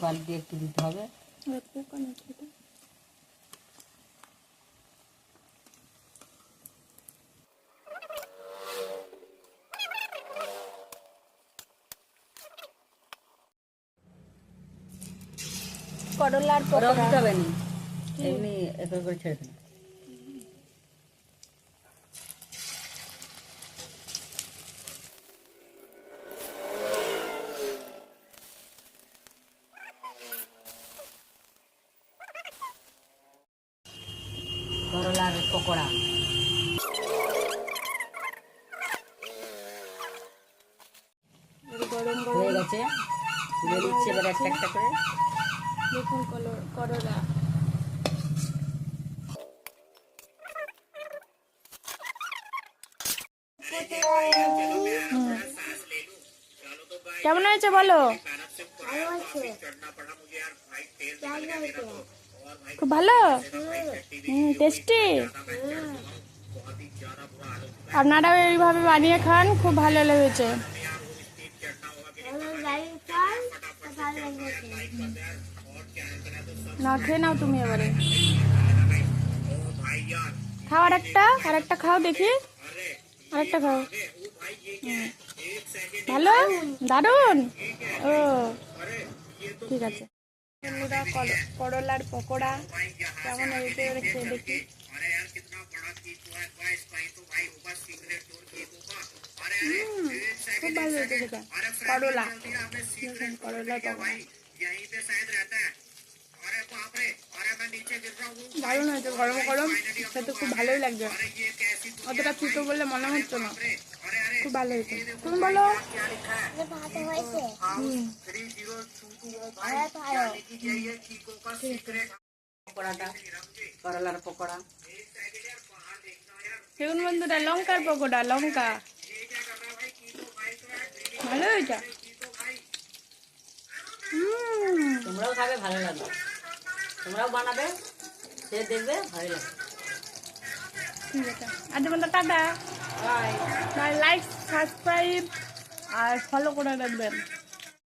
জল দিয়ে একটু দিতে হবে। করলার পকোড়া। হবে না এমনি এক করে ছেড়ে দিন করলার পকোড়া হয়ে গেছে। তুলে দিচ্ছি এবার একটা একটা করে। দেখুন করলা কেমন হয়েছে বলো? খুব ভালো? টেস্টি আপনারাও এইভাবে বানিয়ে খান, খুব ভালো লেগেছে। না খেয়ে নাও তুমি এবারে। খাও আর একটা আর একটা খাও দেখি। আর একটা খাও। ভালো? দারুণ ও, ঠিক আছে। বন্ধুরা করলার পকোড়া, কেমন হয়েছে দেখি। খুব ভালো হয়েছে খেতে। করলা। করলার হয়েছে, গরম গরম। খেতে খুব ভালোই লাগছে। অতটা ফিটো বললে মনে হচ্ছে না। খুব ভালো হয়েছে তুমি বলো? করলার পকোড়া দেখুন বন্ধুরা লঙ্কার পকোড়া লঙ্কা। ভালো হয়েছে? হুম। তোমরাও খাবে ভালো লাগবে। তোমরাও বানাবে সে দেখবে ভালো লাগবে। ঠিক আছে। আজ বন্ধু টাটা। লাইক সাবস্ক্রাইব আর ফলো করে রাখবেন।